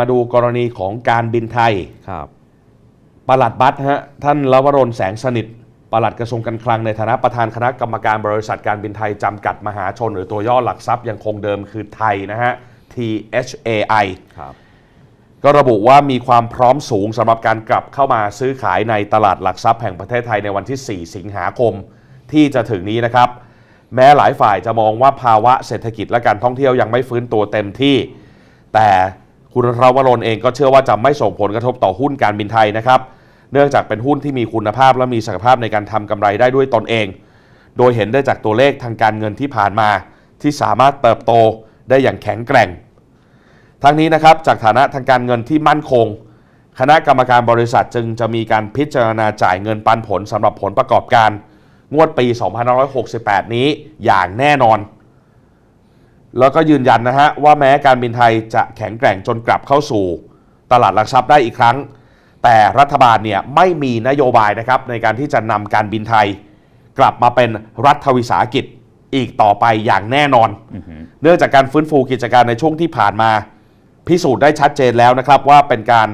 มาดูกรณีของการบินไทยครับปลัดบัตรฮะ ท่านลวรนแสงสนิทปลัดกระทรวงการคลังในฐานะประธานคณะกรรมการบริษัทการบินไทย จำกัดมหาชน หรือตัวย่อหลักทรัพย์ยังคงเดิมคือไทยนะฮะ THAI ครับก็ระบุว่ามีความพร้อมสูงสำหรับการกลับเข้ามาซื้อขายในตลาดหลักทรัพย์แห่งประเทศไทยในวันที่ 4 สิงหาคมที่จะถึงนี้นะครับ แม้หลายฝ่ายจะมองว่าภาวะเศรษฐกิจและการท่องเที่ยวยังไม่ฟื้นตัวเต็มที่ แต่ คุณราวรนเองก็เชื่อว่าจะไม่ส่งผลกระทบต่อหุ้นการบินไทยนะครับ เนื่องจากเป็นหุ้นที่มีคุณภาพและมีศักยภาพในการทำกำไรได้ด้วยตนเอง โดยเห็นได้จากตัวเลขทางการเงินที่ผ่านมา ที่สามารถเติบโตได้อย่างแข็งแกร่ง ทั้งนี้นะครับจากฐานะทางการเงินที่มั่นคง คณะกรรมการบริษัทจึงจะมีการพิจารณาจ่ายเงินปันผลสำหรับผลประกอบการ งวดปี 2568 นี้อย่างแน่นอน แล้วก็ยืนยันนะฮะว่าแม้การบินไทยจะแข็งแกร่งจนกลับเข้าสู่ตลาดหลักทรัพย์ได้อีกครั้ง แต่รัฐบาลเนี่ยไม่มีนโยบายนะครับในการที่จะนำการบินไทย กลับมาเป็นรัฐวิสาหกิจอีกต่อไปอย่างแน่นอน เนื่องจากการฟื้นฟูกิจการในช่วงที่ผ่านมา พิสูจน์ได้ชัดเจนแล้วนะครับว่าเป็นการ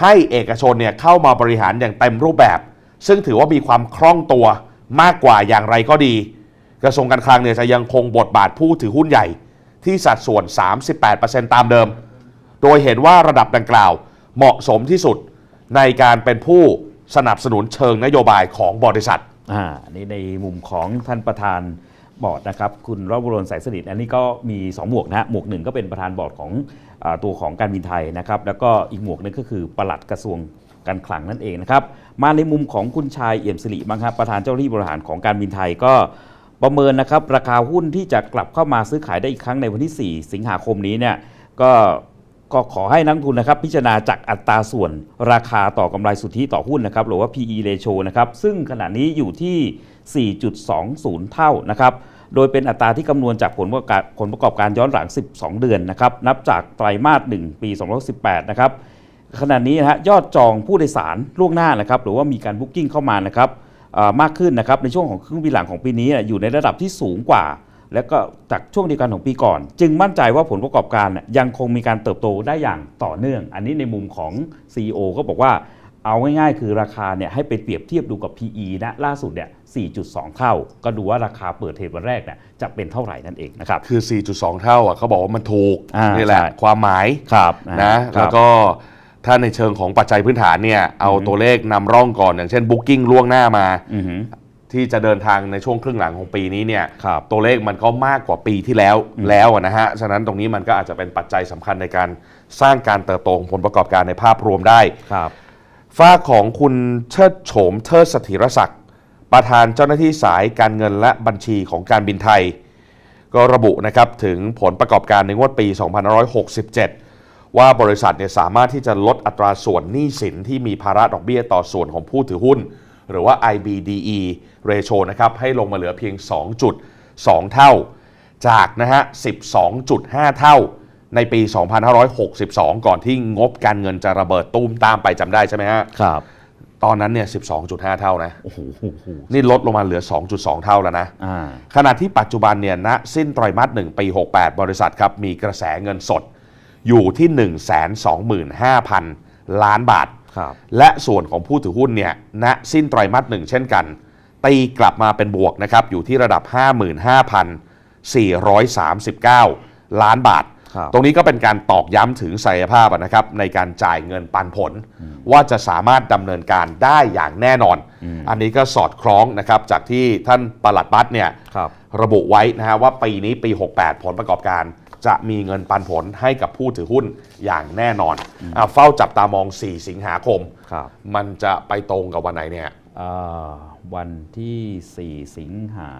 ให้เอกชนเนี่ยเข้ามาบริหารอย่างเต็มรูปแบบ ซึ่งถือว่ามีความคล่องตัวมากกว่าอย่างไรก็ดี กระทรวงการคลังเนี่ยจะยังคงบทบาทผู้ถือหุ้นใหญ่ที่สัดส่วน 38%ตามเดิม โดยเห็นว่าระดับดังกล่าวเหมาะสมที่สุดในการเป็นผู้สนับสนุนเชิงนโยบายของบริษัท อ่านี่ในมุมของท่านประธานบอร์ดนะครับ คุณรบุรนแสงสนิทอันนี้ก็มี 2 หมวกนะฮะหมวกหนึ่งก็เป็นประธานบอร์ดของอาตัวของการบินไทยนะครับ แล้วก็อีกหมวกหนึงก็คือปลัดกระทรวงการคลังนั่นเองนะครับ มาในมุมของคุณชายเอี่ยมสิริบ้างครับประธานเจ้าหน้าที่บริหารของการบินไทยก็ ประเมินนะครับราคาหุ้นที่จะกลับเข้ามาซื้อขายได้อีกครั้งในวันที่ 4 สิงหาคมนี้เนี่ยก็ก็ขอให้นักทุนนะครับพิจารณาจากอัตราส่วนราคาต่อกำไรสุทธิต่อหุ้นนะครับหรือว่า PE ratio นะครับซึ่งขณะนี้อยู่ที่ 4.20 เท่านะครับโดยเป็นอัตราที่คำนวณจากผลประกอบการผลประกอบการย้อนหลัง 12 เดือนนะครับนับจากไตรมาส 1 ปี 2018 นะครับขณะนี้นะฮะยอดจองผู้โดยสารล่วงหน้านะครับหรือว่ามีการบุ๊กิ้งเข้ามานะครับ มากขึ้นนะครับในช่วงของครึ่งปีหลังของปีนี้อยู่ในระดับที่สูงกว่า แล้วก็จากช่วงเดียวกันของปีก่อน จึงมั่นใจว่าผลประกอบการน่ะยังคงมีการเติบโตได้อย่างต่อเนื่อง อันนี้ในมุมของ CEO ก็บอกว่าเอาง่ายๆ คือราคาเนี่ยให้ไปเปรียบเทียบดูกับ PE นะล่าสุดเนี่ย 4.2 เท่า ก็ดูว่าราคาเปิดเทรดวันแรกเนี่ยจะเป็นเท่าไหร่นั่นเองนะครับ คือ 4.2 เท่าอะเขาบอกว่ามันถูกอ่านี่แหละใช่ความหมายครับนะคแล้รัวบก็ ถ้าในเชิงของปัจจัยพื้นฐานเนี่ยเอาตัวเลขนำร่องก่อน อย่างเช่น Booking ล่วงหน้ามา อือหือ ที่จะเดินทางในช่วงครึ่งหลังของปีนี้เนี่ยครับตัวเลขมันก็มากกว่าปีที่แล้วแล้วอะนะฮะ ฉะนั้นตรงนี้มันก็อาจจะเป็นปัจจัยสำคัญในการสร้างการเติบโตของผลประกอบการในภาพรวมได้ ครับ ฝ้ากของคุณเชิดโฉมเทิดสถิรศักดิ์ประธานเจ้าหน้าที่สายการเงินและบัญชีของการบินไทย ก็ระบุนะครับถึงผลประกอบการในงวดปี 2567 ว่าบริษัทเนี่ยสามารถที่จะลดอัตราส่วนหนี้สินที่มีภาระดอกเบี้ยต่อส่วนของผู้ถือหุ้น หรือว่า IBDE ratio นะครับให้ลงมาเหลือเพียง 2.2 เท่า จากนะฮะ 12.5 เท่าในปี 2562 ก่อนที่งบการเงินจะระเบิดตูมตามไปจำได้ใช่ไหมฮะ ครับ ตอนนั้นเนี่ย 12.5 เท่านะ โอ้โห นี่ลดลงมาเหลือ 2.2 เท่าแล้วนะอ่าขณะที่ปัจจุบันเนี่ยณสิ้นไตรมาส1ปี 68 บริษัทครับมีกระแสเงินสด อยู่ที่ 125,000 ล้านบาทครับและส่วนของผู้ถือหุ้นเนี่ยณสิ้นไตรมาส1เช่นกัน ตีกลับมาเป็นบวกนะครับอยู่ที่ระดับ 55,439 ล้านบาทครับตรงนี้ก็เป็นการตอกย้ำถึงศักยภาพอะนะครับในการจ่ายเงินปันผล ว่าจะสามารถดำเนินการได้อย่างแน่นอน อันนี้ก็สอดคล้องนะครับจากที่ท่านปลัดบัตเนี่ยครับระบุไว้นะฮะว่าปีนี้ปี 68 ผลประกอบการ จะมีเงินปันผลให้กับผู้ถือหุ้นอย่างแน่นอนอะเฝ้าจับตามอง 4 สิงหาคมครับมันจะไปตรงกับวันไหนเนี่ยเอ่อวันที่ 4 สิงหา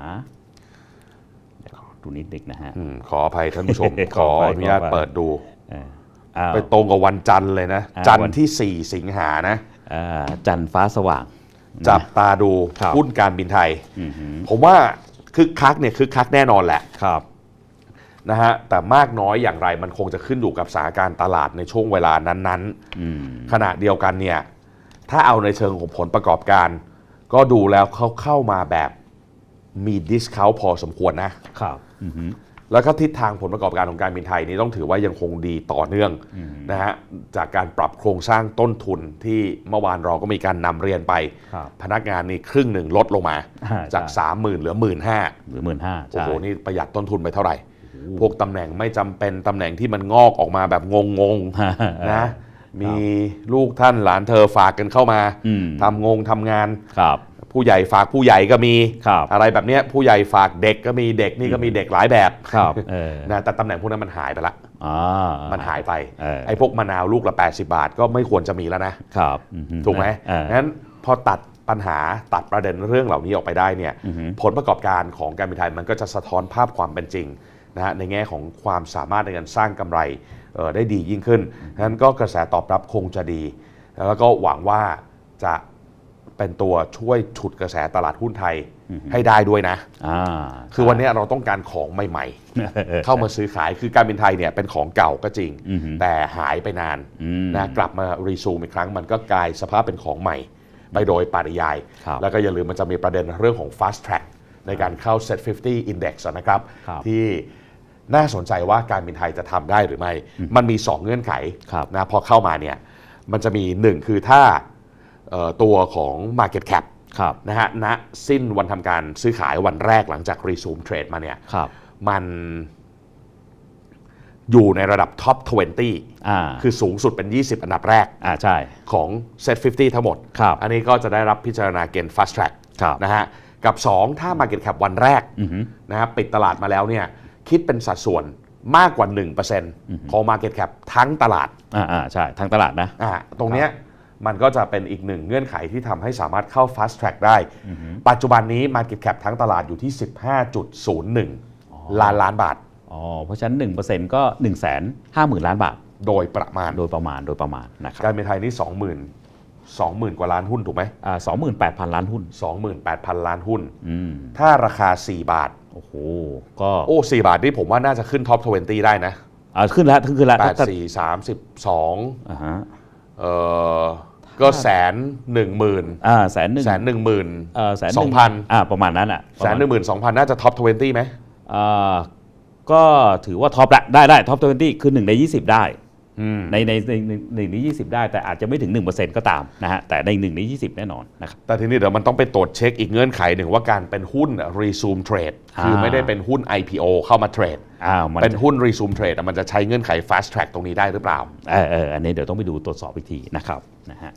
เดี๋ยวขอดูนิดนึงนะฮะอืมขออภัยท่านผู้ชมขขอออภัยอนุญาตขออภัยเปิดดูเอออ้าวไปตรงกับวันจันทร์เลยนะอ่าจันทวันร์ที่ 4 สิงหานะอ่าจันทร์ฟ้าสว่าง จับตาดูครับหุ้นการบินไทยอือหือผมว่าคึกคักเนี่ยคึกคักแน่นอนแหละครับ นะฮะแต่มากน้อยอย่างไรมันคงจะขึ้นอยู่กับสถานการณ์ตลาดในช่วงเวลานั้นอืมๆขณะเดียวกันเนี่ยถ้าเอาในเชิงของผลประกอบการ ก็ดูแล้วเขาเข้ามาแบบมีดิสคาวพอสมควรนะครับอือหือแล้วก็ทิศทางผลประกอบการของการบินไทยนี้ต้องถือว่ายังคงดีต่อเนื่องนะฮะจากการปรับโครงสร้างต้นทุนที่เมื่อวานเราก็มีการนำเรียนไปครับพนักงานนี่ครึ่งหนึ่งลดลงมาอ่าจากใช่30,000 เหลือ 1 5ื่นห้าหรือหมื่นห้าโอ้ใช่โหนี่ประหยัดต้นทุนไปเท่าไหร่ พวกตำแหน่งไม่จำเป็นตำแหน่งที่มันงอกออกมาแบบงงๆนะมีลูกท่านหลานเธอฝากกันเข้ามาอืมทำงงทำงานครับผู้ใหญ่ฝากผู้ใหญ่ก็มีครับอะไรแบบเนี้ยผู้ใหญ่ฝากเด็กก็มีเด็กนี่ก็มีเด็กหลายแบบครับเออนะแต่ตำแหน่งพวกนั้นมันหายไปละอ่ามันหายไปเออไอ้พวกมะนาวลูกละ 80 บาทก็ไม่ควรจะมีแล้วนะครับอือถูกไหมเอองั้นพอตัดปัญหาตัดประเด็นเรื่องเหล่านี้ออกไปได้เนี่ยอือฮึผลประกอบการของการบินไทยมันก็จะสะท้อนภาพความเป็นจริง นะฮะในแง่ของความสามารถในการสร้างกำไรเอ่อได้ดียิ่งขึ้นงั้นก็กระแสตอบรับคงจะดี แล้วก็หวังว่าจะเป็นตัวช่วยฉุดกระแสตลาดหุ้นไทยให้ได้ด้วยนะอ่าคือวันนี้เราต้องการของใหม่ ๆ เข้ามาซื้อขาย คือการบินไทยเนี่ยเป็นของเก่าก็จริงอือฮึแต่หายไปนานอืมนะกลับมารีซูมอีกครั้ง มันก็กลายสภาพเป็นของใหม่ ไปโดยปริยายครับแล้วก็อย่าลืมมันจะมีประเด็นเรื่องของ fast track ในการเข้า Set 50 Index อะนะครับครับ ที่ น่าสนใจว่าการบินไทยจะทำได้หรือไม่ มันมี 2 เงื่อนไขครับนะพอเข้ามาเนี่ยมันจะมี 1 คือถ้าเอ่อตัวของ Market Cap ครับนะฮะณสิ้นวันทำการซื้อขายวันแรกหลังจากรีซูมเทรดมาเนี่ยครับมันอยู่ในระดับท็อปอ่า20 คือสูงสุดเป็น 20 อันดับแรกอ่าใช่ของ Set 50 ทั้งหมดครับอันนี้ก็จะได้รับพิจารณาเกณฑ์ Fast Track ครับนะฮะกับ 2 ถ้า Market Cap วันแรกอือฮึนะฮะปิดตลาดมาแล้วเนี่ย คิดเป็นสัดส่วนมากกว่า 1%ของ Market Cap ทั้งตลาด อ่าอ่าใช่ทางตลาดนะ อ่าตรงเนี้ยมันก็จะเป็นอีกหนึ่งเงื่อนไขที่ทำให้สามารถเข้า Fast Track ได้ ปัจจุบันนี้ Market Cap ทั้งตลาดอยู่ที่ 15.01 ล้านล้านบาท อ๋อ เพราะฉะนั้น 1%ก็ 1 5 0 0 0 0 ล้านบาท โดยประมาณ โดยประมาณ โดยประมาณนะครับการบินไทยนี่ 20,000 20,000 กว่าล้านหุ้นถูกไหมอ่า28,000 ล้านหุ้น 28,000 ล้านหุ้นอืมถ้าราคา 4 บาท โอ้โห ก็โอ้4บาทนี่ผมว่าน่าจะขึ้นท็อป20ได้นะอ่าขึ้นแล้วขึ้นขึ้นแล้ว8 4 32อ่าฮะเอ่อก็แสนหนึ่งหมื่นอ่าแสนหนึ่งแสนหนึ่งหมื่นเออแสนสองพันอ่าประมาณนั้นอะแสนหนึ่งหมื่นสองพันน่าจะท็อป20ไหมอ่าก็ถือว่าท็อปละได้ได้ท็อป20คือ1ใน20ได้อืม ในในในในหนึ่งใน20ได้แต่อาจจะไม่ถึง 1%ก็ตามนะฮะแต่ในหนึ่งในยี่สิบแน่นอนนะครับแต่ทีนี้เดี๋ยวมันต้องไปตรวจเช็คอีกเงื่อนไขหนึ่งว่าการเป็นหุ้น resume trade คือไม่ได้เป็นหุ้น IPO เข้ามาเทรดอ้ามันเป็นหุ้น resume trade มันจะใช้เงื่อนไข fast track ตรงนี้ได้หรือเปล่าเออเอออันนี้เดี๋ยวต้องไปดูตรวจสอบอีกทีนะครับนะฮะ